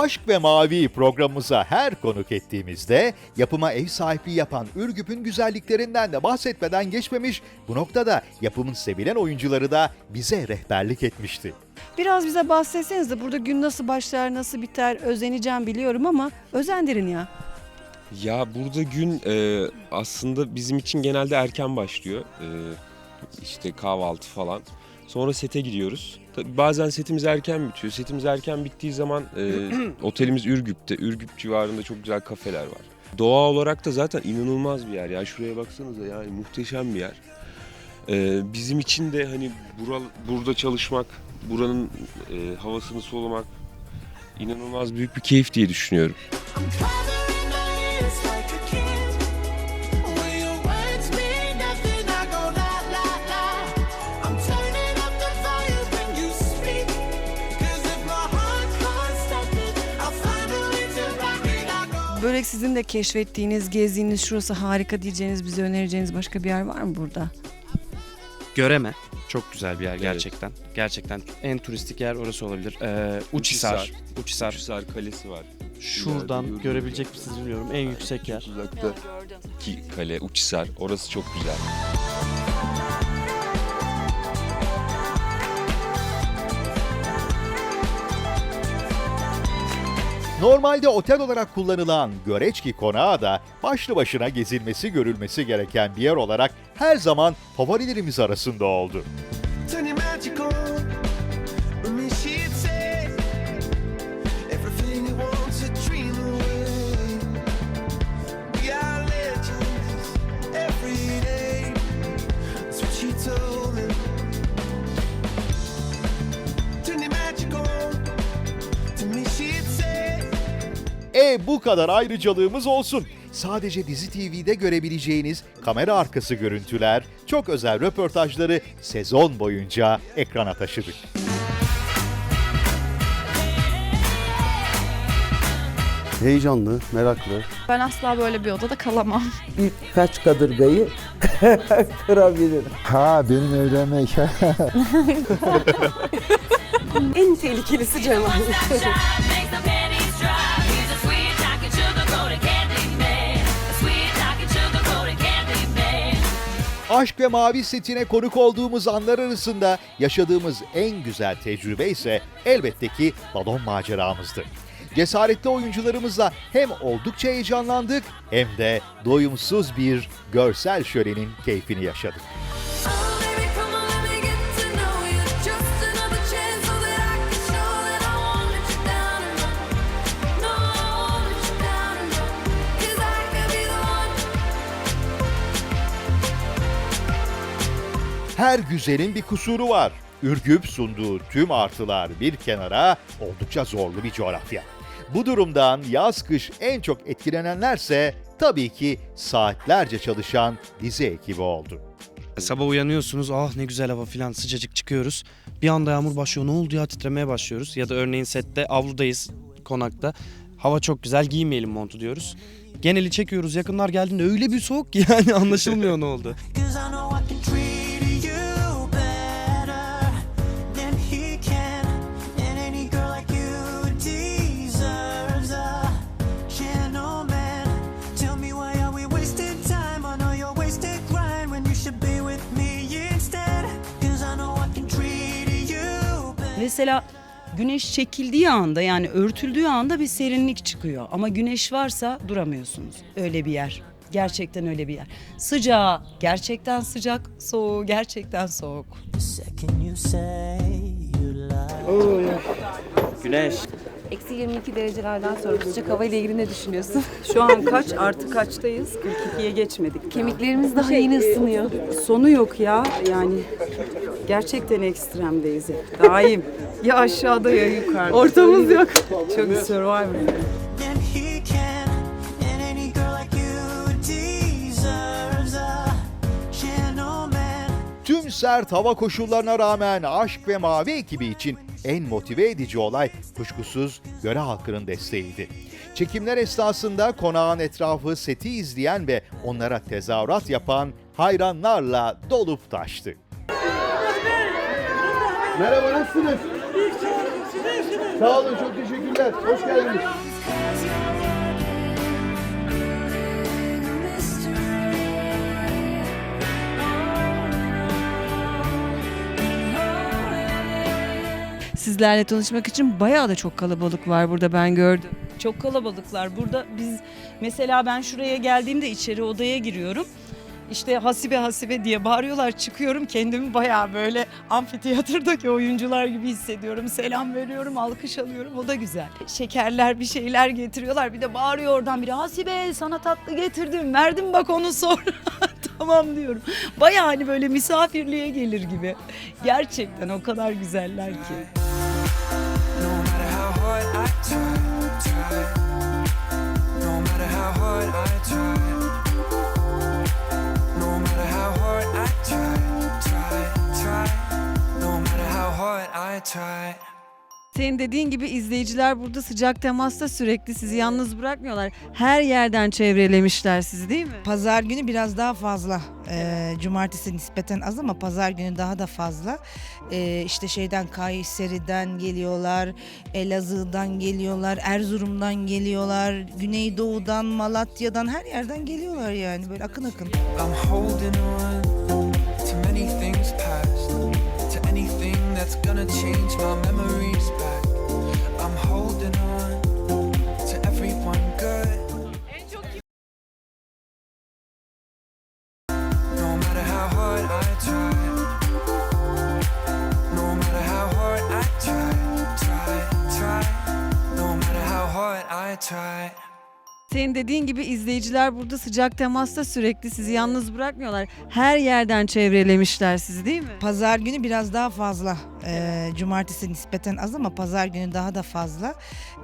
Aşk ve Mavi programımıza her konuk ettiğimizde yapıma ev sahipliği yapan Ürgüp'ün güzelliklerinden de bahsetmeden geçmemiş. Bu noktada yapımın sevilen oyuncuları da bize rehberlik etmişti. Biraz bize bahsetseniz de burada gün nasıl başlar, nasıl biter özeneceğim biliyorum ama özendirin ya. Ya burada gün e, aslında bizim için genelde erken başlıyor. E, işte kahvaltı falan. Sonra sete gidiyoruz. Tabii bazen setimiz erken bitiyor. Setimiz erken bittiği zaman e, otelimiz Ürgüp'te. Ürgüp civarında çok güzel kafeler var. Doğa olarak da zaten inanılmaz bir yer. Ya şuraya baksanıza yani muhteşem bir yer. E, bizim için de hani bural, burada çalışmak, buranın e, havasını solumak inanılmaz büyük bir keyif diye düşünüyorum. I'm Börek sizin de keşfettiğiniz, gezdiğiniz, şurası harika diyeceğiniz, bize önereceğiniz başka bir yer var mı burada? Göreme. Çok güzel bir yer Evet. gerçekten. Gerçekten en turistik yer orası olabilir. Ee, Uçhisar. Uçhisar. Uçhisar Kalesi var. Şuradan İleride görebilecek misiniz bilmiyorum. En yüksek yer. Uzakta ki kale Uçhisar. Orası çok güzel. Normalde otel olarak kullanılan Göreçki Konağı da başlı başına gezilmesi görülmesi gereken bir yer olarak her zaman favorilerimiz arasında oldu. E bu kadar ayrıcalığımız olsun. Sadece Dizi TV'de görebileceğiniz kamera arkası görüntüler, çok özel röportajları sezon boyunca ekrana taşıdık. Heyecanlı, meraklı. Ben asla böyle bir odada kalamam. birkaç kadırgayı kırabilir. Ha benim evlenme hikayem. En tehlikelisi Cemal. Aşk ve Mavi setine konuk olduğumuz anlar arasında yaşadığımız en güzel tecrübe ise elbette ki balon maceramızdı. Cesaretli oyuncularımızla hem oldukça heyecanlandık hem de doyumsuz bir görsel şölenin keyfini yaşadık. Her güzelin bir kusuru var. Ürgüp sunduğu tüm artılar bir kenara oldukça zorlu bir coğrafya. Bu durumdan yaz kış en çok etkilenenlerse tabii ki saatlerce çalışan dizi ekibi oldu. Sabah uyanıyorsunuz. Ah ne güzel hava filan sıcacık çıkıyoruz. Bir anda yağmur başlıyor. Ne oldu ya titremeye başlıyoruz. Ya da örneğin sette avludayız konakta. Hava çok güzel giymeyelim montu diyoruz. Geneli çekiyoruz. Yakınlar geldiğinde öyle bir soğuk ki yani anlaşılmıyor ne oldu. Mesela güneş çekildiği anda yani örtüldüğü anda bir serinlik çıkıyor. Ama güneş varsa duramıyorsunuz. Öyle bir yer. Gerçekten öyle bir yer. Sıcağı gerçekten sıcak, soğuğu gerçekten soğuk. Lie. Güneş. Eksi 22 derecelerden sonra sıcak hava ile ilgili ne düşünüyorsun? Şu an kaç artı kaçtayız? 42'ye geçmedik. Kemiklerimiz daha yeni ısınıyor. Sonu yok ya yani. Gerçekten ekstremdeyiz. Daim. Ya aşağıda ya yukarıda. Ortamız yok. Çok survivor. Tüm sert hava koşullarına rağmen Aşk ve Mavi ekibi için en motive edici olay kuşkusuz göre halkının desteğiydi. Çekimler esnasında konağın etrafı seti izleyen ve onlara tezahürat yapan hayranlarla dolup taştı. Merhaba nasılsınız? Sağ olun çok teşekkür teşekkürler. Hoş geldiniz. Sizlerle tanışmak için bayağı da çok kalabalık var burada ben gördüm. Çok kalabalıklar. Burada biz mesela ben şuraya geldiğimde içeri odaya giriyorum. İşte hasibe hasibe diye bağırıyorlar çıkıyorum kendimi bayağı böyle amfiteyatrodaki oyuncular gibi hissediyorum. Selam veriyorum alkış alıyorum o da güzel. Şekerler bir şeyler getiriyorlar bir de bağırıyor oradan biri hasibe sana tatlı getirdim verdim bak onu sonra tamam diyorum. Bayağı hani böyle misafirliğe gelir gibi. Gerçekten o kadar güzeller ki. I try, try. No matter how hard I try. No matter how hard I try, try, try. No matter how hard I try. Senin dediğin gibi izleyiciler burada sıcak temasta sürekli sizi yalnız bırakmıyorlar. Her yerden çevrelemişler sizi değil mi? Pazar günü biraz daha fazla. Ee, cumartesi nispeten az ama pazar günü daha da fazla. Ee, işte şeyden Kayseri'den geliyorlar, Elazığ'dan geliyorlar, Erzurum'dan geliyorlar, Güneydoğu'dan, Malatya'dan her yerden geliyorlar yani böyle akın akın. I'm holding on to many things past, to anything that's gonna change my memories Senin dediğin gibi izleyiciler burada sıcak temasta sürekli sizi yalnız bırakmıyorlar. Her yerden çevrelemişler sizi değil mi? Pazar günü biraz daha fazla. Ee, cumartesi nispeten az ama pazar günü daha da fazla.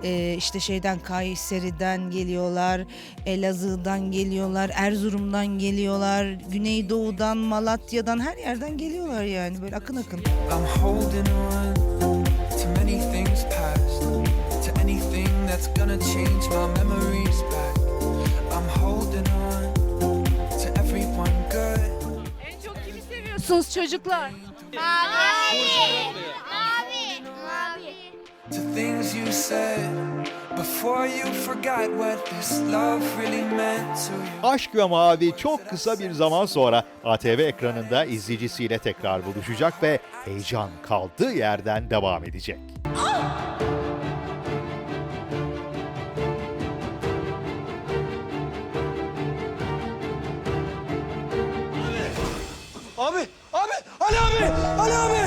Ee, işte şeyden Kayseri'den geliyorlar, Elazığ'dan geliyorlar, Erzurum'dan geliyorlar, Güneydoğu'dan, Malatya'dan her yerden geliyorlar yani böyle akın akın. I'm holding on Musunuz çocuklar? To things you said before you forgot what this love really meant to you. Aşk ve Mavi çok kısa bir zaman sonra ATV ekranında izleyicisiyle tekrar buluşacak ve heyecan kaldığı yerden devam edecek. Abi, abi,